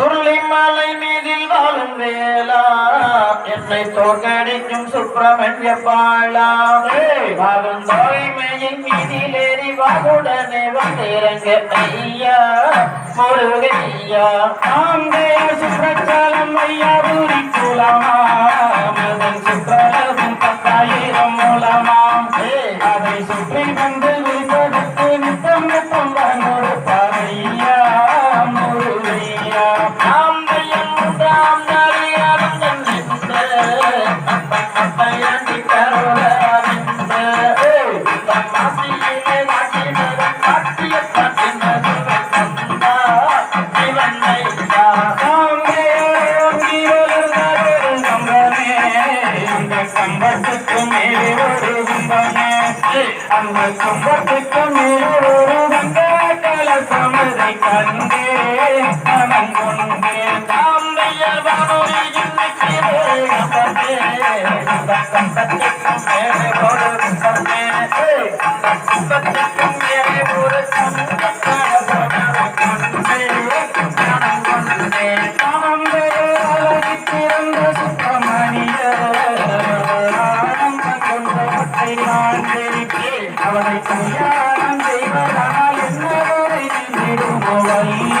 சுருளி மலை மீதில் வாழும் வேளா என்னை தோற்கடிக்கும் சுப்பிரமணிய பாழா வாழும் தோய்மையின் மீதில் ஏறி வாகுடனே வந்திறங்க ஐயா. முருகையா ஆம்பே சுற்றச்சாலம் இந்த கம்பத்துக்கு மேலே ஒரு கும்பனே அந்த கம்பத்துக்கு மேலே ஒரு வந்த கலசமதை கண்டே. மனம் கொண்டே தாம்பையர் வானொலியின் நிற்கிறே கம்பத்தே. அந்த கம்பத்துக்கு மேலே ஒரு கும்பனே அந்த கம்பத்துக்கு சுத்தமணிய அவனை கல்யாணம் செய்வதால் என்ன வரை நின்றிடுமோ வள்ளி